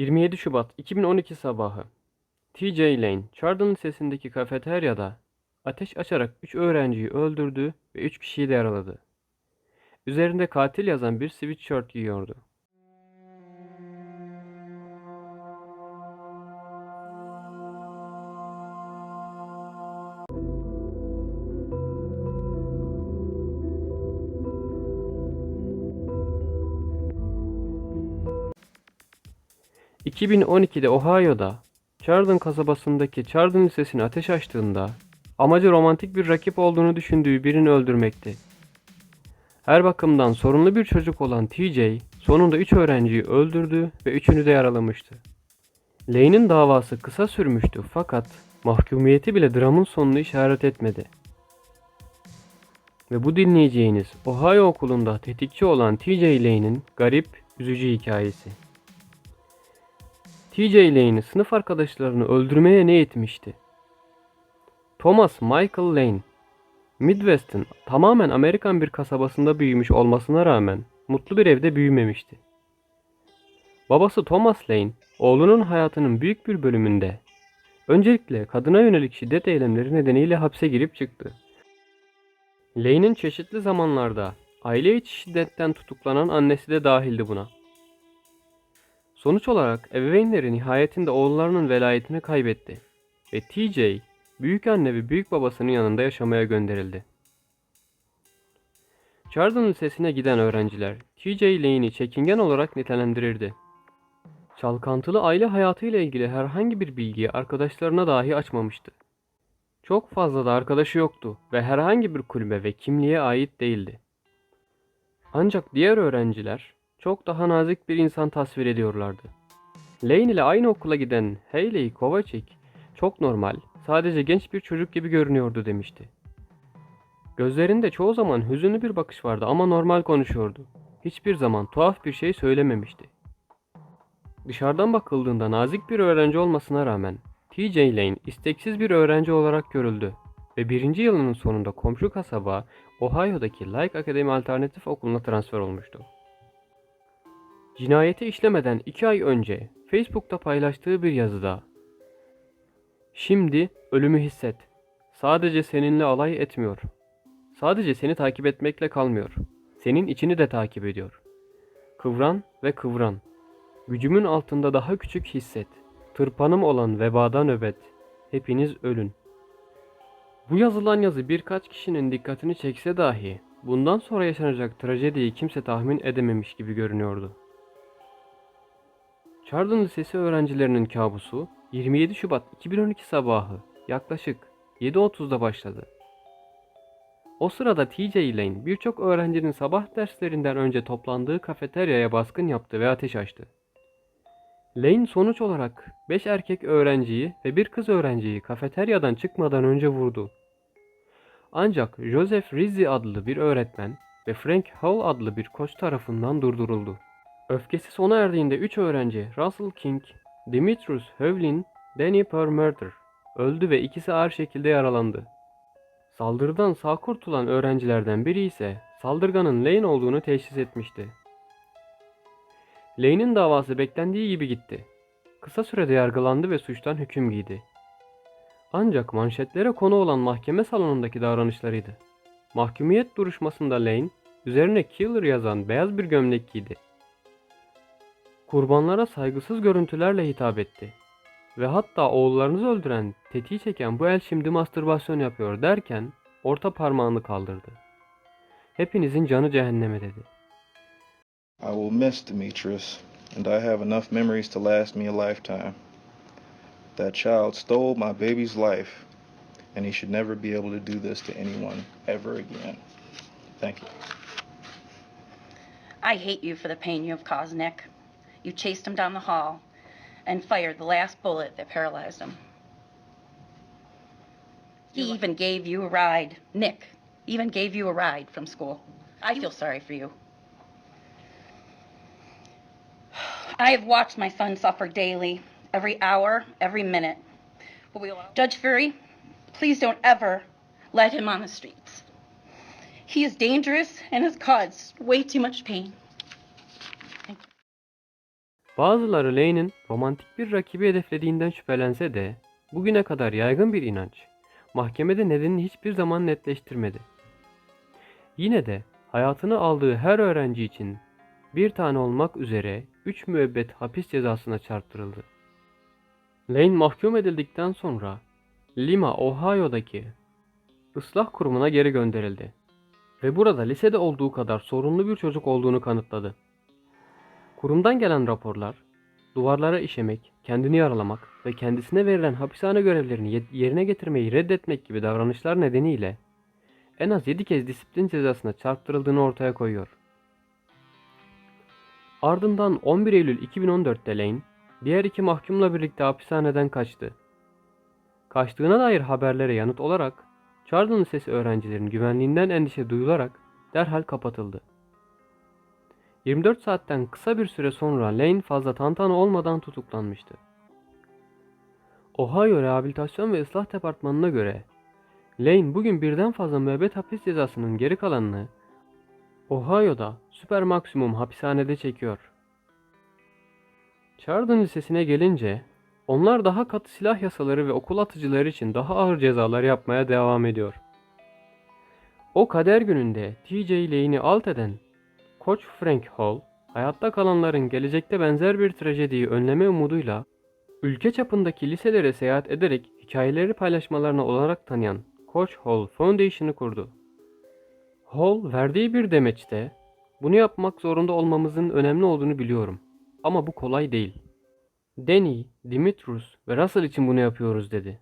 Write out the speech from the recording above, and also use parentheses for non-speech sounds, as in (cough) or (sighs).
27 Şubat 2012 sabahı. TJ Lane, Chardon Lisesi'ndeki kafeteryada ateş açarak 3 öğrenciyi öldürdü ve 3 kişiyi de yaraladı. Üzerinde katil yazan bir sweatshirt giyiyordu. ...2012'de Ohio'da Chardon kasabasındaki Chardon Lisesi'ne ateş açtığında amacı romantik bir rakip olduğunu düşündüğü birini öldürmekti. Her bakımdan sorunlu bir çocuk olan TJ sonunda 3 öğrenciyi öldürdü ve üçünü de yaralamıştı. Lane'in davası kısa sürmüştü fakat mahkumiyeti bile dramın sonunu işaret etmedi. Ve bu dinleyeceğiniz Ohio okulunda tetikçi olan TJ Lane'in garip, üzücü hikayesi. TJ Lane'i sınıf arkadaşlarını öldürmeye ne etmişti? Thomas Michael Lane, Midwest'in tamamen Amerikan bir kasabasında büyümüş olmasına rağmen mutlu bir evde büyümemişti. Babası Thomas Lane, oğlunun hayatının büyük bir bölümünde öncelikle kadına yönelik şiddet eylemleri nedeniyle hapse girip çıktı. Lane'in çeşitli zamanlarda aile içi şiddetten tutuklanan annesi de dahildi buna. Sonuç olarak ebeveynleri nihayetinde oğullarının velayetini kaybetti ve TJ büyük anne ve büyük babasının yanında yaşamaya gönderildi. Chardon Lisesi'ne giden öğrenciler TJ Lane'i çekingen olarak nitelendirirdi. Çalkantılı aile hayatıyla ilgili herhangi bir bilgiyi arkadaşlarına dahi açmamıştı. Çok fazla da arkadaşı yoktu ve herhangi bir kulübe ve kimliğe ait değildi. Ancak diğer öğrenciler çok daha nazik bir insan tasvir ediyorlardı. Lane ile aynı okula giden Hayley Kovacic çok normal, sadece genç bir çocuk gibi görünüyordu demişti. Gözlerinde çoğu zaman hüzünlü bir bakış vardı ama normal konuşuyordu. Hiçbir zaman tuhaf bir şey söylememişti. Dışarıdan bakıldığında nazik bir öğrenci olmasına rağmen TJ Lane isteksiz bir öğrenci olarak görüldü ve birinci yılının sonunda komşu kasaba Ohio'daki Like Academy Alternatif Okulu'na transfer olmuştu. Cinayeti işlemeden 2 ay önce Facebook'ta paylaştığı bir yazıda Şimdi ölümü hisset. Sadece seninle alay etmiyor. Sadece seni takip etmekle kalmıyor. Senin içini de takip ediyor. Kıvran ve kıvran. Gücümün altında daha küçük hisset. Tırpanım olan vebadan nöbet. Hepiniz ölün. Bu yazılan yazı birkaç kişinin dikkatini çekse dahi bundan sonra yaşanacak trajediyi kimse tahmin edememiş gibi görünüyordu. Chardon Lisesi öğrencilerinin kabusu 27 Şubat 2012 sabahı yaklaşık 7.30'da başladı. O sırada TJ Lane birçok öğrencinin sabah derslerinden önce toplandığı kafeteryaya baskın yaptı ve ateş açtı. Lane sonuç olarak 5 erkek öğrenciyi ve bir kız öğrenciyi kafeteryadan çıkmadan önce vurdu. Ancak Joseph Rizzi adlı bir öğretmen ve Frank Hall adlı bir koç tarafından durduruldu. Öfkesi sona erdiğinde 3 öğrenci Russell King, Dimitrius Hövlin, Danny Perlmutter öldü ve ikisi ağır şekilde yaralandı. Saldırıdan sağ kurtulan öğrencilerden biri ise saldırganın Lane olduğunu teşhis etmişti. Lane'in davası beklendiği gibi gitti. Kısa sürede yargılandı ve suçtan hüküm giydi. Ancak manşetlere konu olan mahkeme salonundaki davranışlarıydı. Mahkumiyet duruşmasında Lane, üzerine Killer yazan beyaz bir gömlek giydi. Kurbanlara saygısız görüntülerle hitap etti. Ve hatta oğullarınızı öldüren, tetiği çeken bu el şimdi mastürbasyon yapıyor derken orta parmağını kaldırdı. Hepinizin canı cehenneme dedi. I will miss Demetrius, and I have enough memories to last me a lifetime. That child stole my baby's life, and he should never be able to do this to anyone ever again. Thank you. I hate you for the pain you have caused, Nick. You chased him down the hall and fired the last bullet that paralyzed him. He even gave you a ride. Nick even gave you a ride from school. I feel sorry for you. (sighs) I have watched my son suffer daily, every hour, every minute. Judge Fury, please don't ever let him on the streets. He is dangerous and has caused way too much pain. Bazıları Lane'in romantik bir rakibi hedeflediğinden şüphelense de bugüne kadar yaygın bir inanç mahkemede nedenini hiçbir zaman netleştirmedi. Yine de hayatını aldığı her öğrenci için bir tane olmak üzere 3 müebbet hapis cezasına çarptırıldı. Lane mahkum edildikten sonra Lima, Ohio'daki ıslah kurumuna geri gönderildi ve burada lisede olduğu kadar sorunlu bir çocuk olduğunu kanıtladı. Kurumdan gelen raporlar, duvarlara işemek, kendini yaralamak ve kendisine verilen hapishane görevlerini ye- yerine getirmeyi reddetmek gibi davranışlar nedeniyle en az 7 kez disiplin cezasına çarptırıldığını ortaya koyuyor. Ardından 11 Eylül 2014'te Lane, diğer iki mahkumla birlikte hapishaneden kaçtı. Kaçtığına dair haberlere yanıt olarak, Chardon Lisesi öğrencilerin güvenliğinden endişe duyularak derhal kapatıldı. 24 saatten kısa bir süre sonra Lane fazla tantana olmadan tutuklanmıştı. Ohio Rehabilitasyon ve Islah Departmanı'na göre Lane bugün birden fazla müebbet hapis cezasının geri kalanını Ohio'da süper maksimum hapishanede çekiyor. Chardon Lisesi'ne gelince onlar daha katı silah yasaları ve okul atıcıları için daha ağır cezalar yapmaya devam ediyor. O kader gününde TJ Lane'i alt eden Koç Frank Hall, hayatta kalanların gelecekte benzer bir trajediyi önleme umuduyla ülke çapındaki liselere seyahat ederek hikayeleri paylaşmalarına olarak tanıyan Koç Hall Foundation'ı kurdu. Hall verdiği bir demeçte bunu yapmak zorunda olmamızın önemli olduğunu biliyorum ama bu kolay değil. Danny, Dimitrus ve Russell için bunu yapıyoruz dedi.